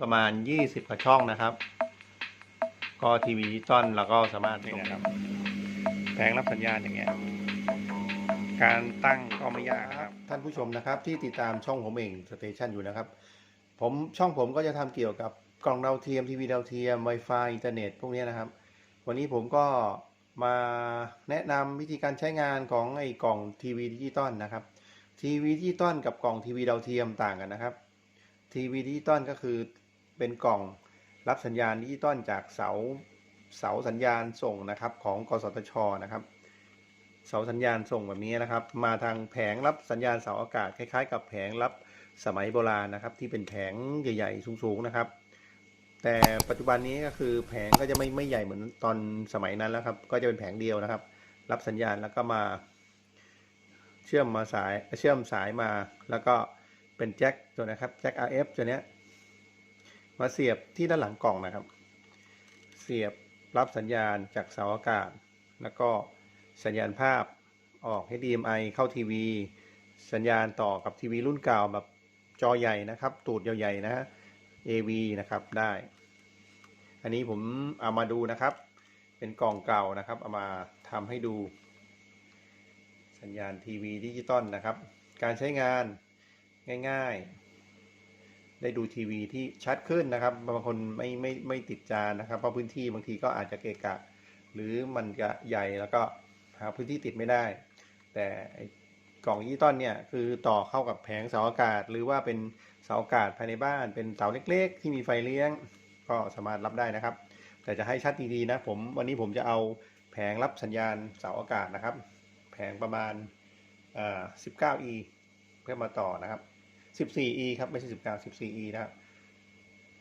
ประมาณ 20กว่าช่องนะครับ ก็ทีวีดิจิตอลเราก็สามารถนี่นะครับแผงรับสัญญาณอย่างเงี้ยการตั้งก็ไม่ยากครับ ท่านผู้ชมนะครับที่ติดตามช่องผมเองสเตชันอยู่นะครับ ผมช่องผมก็จะทำเกี่ยวกับกล่องดาวเทียมทีวีดาวเทียม Wi-Fi อินเทอร์เน็ตพวกเนี้ยนะครับ วันนี้ผมก็มาแนะนำวิธีการใช้งานของไอ้กล่องทีวีดิจิตอลนะครับทีวีดิจิตอลกับกล่องทีวีดาวเทียมต่างกันนะครับทีวีดิจิตอลก็คือ เป็นกล่องรับสัญญาณดิจิตอลจากเสาเสาสัญญาณส่งนะครับของกสทชนะครับ เสาสัญญาณส่งแบบนี้นะครับ มาทางแผงรับสัญญาณเสาอากาศคล้ายๆ กับแผงรับสมัยโบราณนะครับ ที่เป็นแผงใหญ่ๆสูงๆนะครับ แต่ปัจจุบันนี้ก็คือแผงก็จะไม่ไม่ใหญ่เหมือนตอนสมัยนั้นแล้วครับ ก็จะเป็นแผงเดียวนะครับ รับสัญญาณแล้วก็มา เชื่อมมาสายเชื่อมสายมาแล้วก็เป็นแจ็คตัวนะครับแจ็ค RF ตัวเนี้ย มาเสียบที่ด้านหลังกล่องนะครับ เสียบรับสัญญาณจากเสาอากาศ แล้วก็สัญญาณภาพออก HDMI เข้าทีวี สัญญาณต่อกับทีวีรุ่นเก่าแบบจอใหญ่นะครับ ตูดใหญ่ๆนะฮะ AV นะครับได้ อันนี้ผมเอามาดูนะครับ เป็นกล่องเก่านะครับเอามาทำให้ดู สัญญาณทีวีดิจิตอลนะครับ การใช้งานง่าย ๆ ได้ดูทีวีที่ชัดขึ้นนะครับ บางคนไม่ไม่ไม่ติดจานนะครับ เพราะพื้นที่บางทีก็อาจจะเกะกะ หรือมันจะใหญ่แล้วก็หาพื้นที่ติดไม่ได้ แต่กล่องดิจิตอลเนี่ยคือต่อเข้ากับแผงเสาอากาศ หรือว่าเป็นเสาอากาศภายในบ้าน เป็นเสาเล็กๆ ที่มีไฟเลี้ยง ก็สามารถรับได้นะครับ แต่จะให้ชัดดีๆนะผมวันนี้ผมจะเอาแผงรับสัญญาณเสาอากาศนะครับ แผงประมาณ 19e เพื่อมาต่อนะครับ 14e ครับไม่ใช่19 14e นะครับ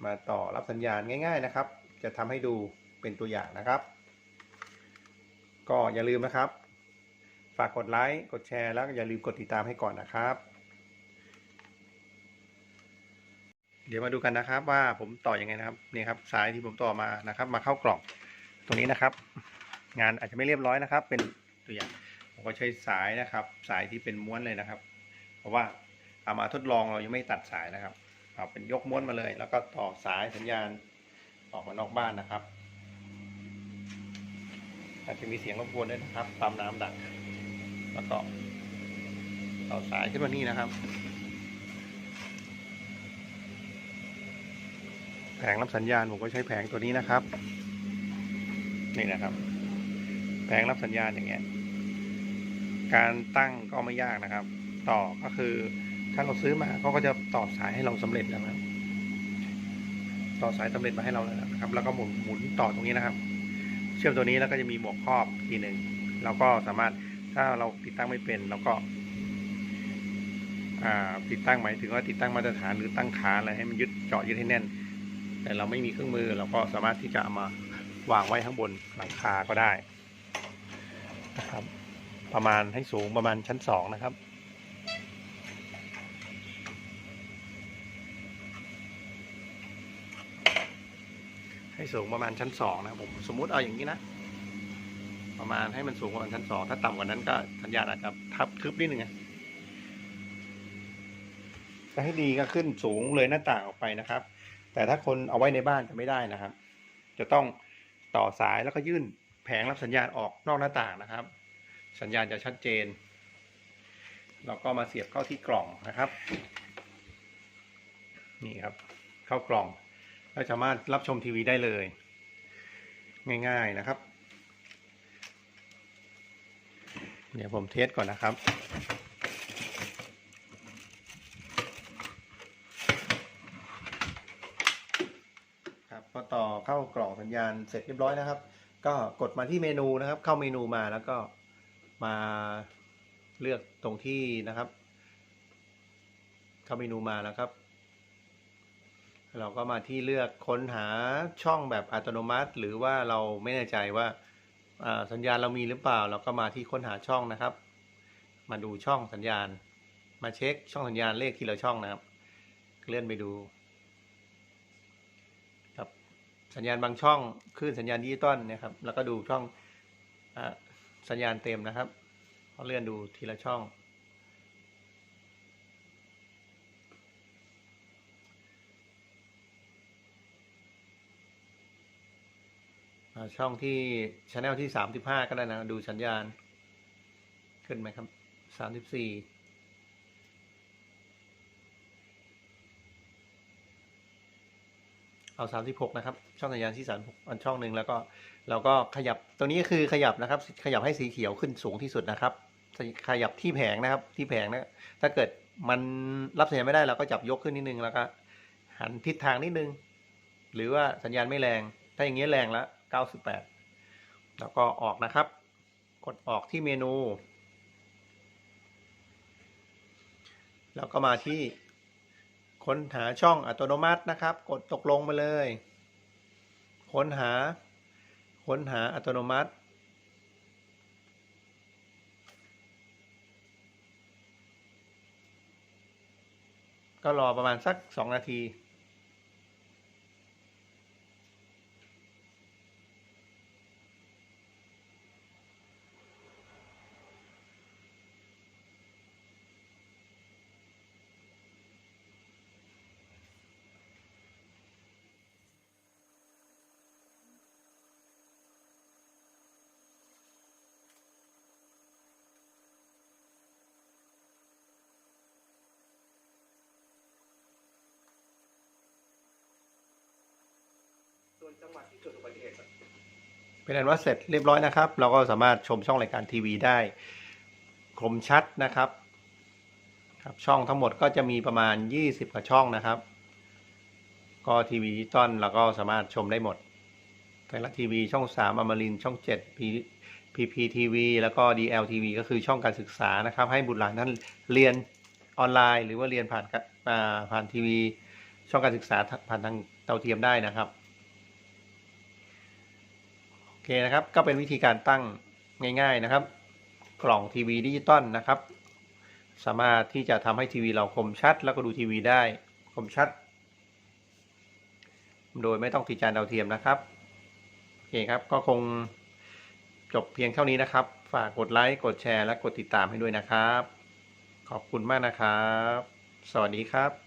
มาต่อรับสัญญาณง่าย ๆนะครับ จะทำให้ดูเป็นตัวอย่างนะครับ ก็อย่าลืมนะครับ ฝากกดไลค์กดแชร์แล้วอย่าลืมกดติดตามให้ก่อนนะครับ เดี๋ยวมาดูกันนะครับว่าผมต่ออยังไงนะครับนี่ครับสายที่ผมต่อมานะครับ มาเข้ากล่องตรงนี้นะครับ งานอาจจะไม่เรียบร้อยนะครับ เป็นตัวอย่างผมก็ใช้สายนะครับ สายที่เป็นม้วนเลยนะครับ เพราะว่า เอามาทดลองเรายังไม่ตัดสายนะครับ เอาเป็นยกม้วนมาเลย แล้วก็ต่อสายสัญญาณออกมานอกบ้านนะครับอาจจะมีเสียงรบกวนด้วยนะครับปั๊มน้ำดังแล้วก็ต่อสายขึ้นมานี่นะครับแผงรับสัญญาณผมก็ใช้แผงตัวนี้นะครับ นี่นะครับ แผงรับสัญญาณอย่างเงี้ย การตั้งก็ไม่ยากนะครับ ต่อก็คือ ถ้าเราซื้อมาเขาก็จะต่อสายให้เราสำเร็จแล้วนะครับ ต่อสายสำเร็จมาให้เราแล้วนะครับ แล้วก็หมุนหมุนต่อตรงนี้นะครับ เชื่อมตัวนี้แล้วก็จะมีหมวกครอบทีหนึ่งเราก็สามารถถ้าเราติดตั้งไม่เป็นเราก็ติดตั้งหมายถึงว่าติดตั้งมาตรฐานหรือตั้งขาอะไรให้มันยึดเจาะยึดให้แน่น แต่เราไม่มีเครื่องมือเราก็สามารถที่จะเอามาวางไว้ข้างบนหลังคาก็ได้นะครับ ประมาณให้สูงประมาณชั้นสองนะครับ ให้สูงประมาณชั้นสองนะครับผมสมมุติเอาอย่างนี้นะ ประมาณให้มันสูงประมาณชั้นสองถ้าต่ำกว่านั้นก็สัญญาณอาจจะทับทึบนิดนึงนะจะให้ดีก็ขึ้นสูงเลยหน้าต่างออกไปนะครับ แต่ถ้าคนเอาไว้ในบ้านจะไม่ได้นะครับ จะต้องต่อสายแล้วก็ยื่นแผงรับสัญญาณออกนอกหน้าต่างนะครับ สัญญาณจะชัดเจนเราก็มาเสียบเข้าที่กล่องนะครับ นี่ครับ เข้ากล่อง แล้วสามารถรับชมทีวีได้เลย ง่ายๆนะครับ เดี๋ยวผมเทสก่อนนะครับครับพอต่อเข้ากล่องสัญญาณเสร็จเรียบร้อยนะครับ ก็กดมาที่เมนูนะครับ เข้าเมนูมาแล้วก็มาเลือกตรงที่นะครับ เข้าเมนูมาแล้วครับ เราก็มาที่เลือกค้นหาช่องแบบอัตโนมัติ หรือว่าเราไม่แน่ใจว่าสัญญาณเรามีหรือเปล่า เราก็มาที่ค้นหาช่องนะครับ มาดูช่องสัญญาณ มาเช็คช่องสัญญาณเลขทีละช่องนะครับ เลื่อนไปดูครับสัญญาณบางช่องคลื่นสัญญาณดิจิตอลนะครับ แล้วก็ดูช่องอสัญญาณเต็มนะครับเลื่อนดูทีละช่อง น อ่า ช่องที่ช anel ที่สามสิบห้าก็ได้นะ ดูสัญญาณ ขึ้นไหมครับสามสิบสี่เอาสามสิบหกนะครับ ช่องสัญญาณที่สามหกอันช่องหนึ่งแล้วก็เราก็ขยับตัวนี้คือขยับนะครับ ขยับให้สีเขียวขึ้นสูงที่สุดนะครับ ขยับที่แผงนะครับ ที่แผงนะถ้าเกิดมันรับสัญญาณไม่ได้เราก็จับยกขึ้นนิดนึงแล้วก็หันทิศทางนิดนึง หรือว่าสัญญาณไม่แรง ถ้าอย่างนี้แรงแล้ว 98 แล้วก็ออกนะครับ กดออกที่เมนู แล้วก็มาที่ค้นหาช่องอัตโนมัตินะครับ กดตกลงไปเลย ค้นหา ค้นหาอัตโนมัติก็รอประมาณสัก 2 นาที ส่วนจังหวัดที่เกิดอุบัติเหตุเป็นอันว่าเสร็จเรียบร้อยนะครับ เราก็สามารถชมช่องรายการทีวีได้คมชัดนะครับครับช่องทั้งหมดก็จะมีประมาณ 20กว่าช่องนะครับ ก็ทีวีดิจิตอลเราก็สามารถชมได้หมดไทยรัฐทีวีช่อง 3อมรินช่อง 7 พีพีพีทีวีแล้วก็ DLTV ก็คือช่องการศึกษานะครับ ให้บุตรหลานท่านเรียนออนไลน์ หรือว่าเรียนผ่านผ่านทีวี ช่องการศึกษาผ่านทางเตาเทียมได้นะครับ เคนะครับก็เป็นวิธีการตั้งง่าย ๆนะครับ กล่องทีวีดิจิตอลนะครับ สามารถที่จะทำให้ทีวีเราคมชัด แล้วก็ดูทีวีได้คมชัด โดยไม่ต้องติดจานดาวเทียมนะครับโอเคครับก็คงจบเพียงเท่านี้นะครับ ฝากกดไลค์กดแชร์และกดติดตามให้ด้วยนะครับ ขอบคุณมากนะครับ สวัสดีครับ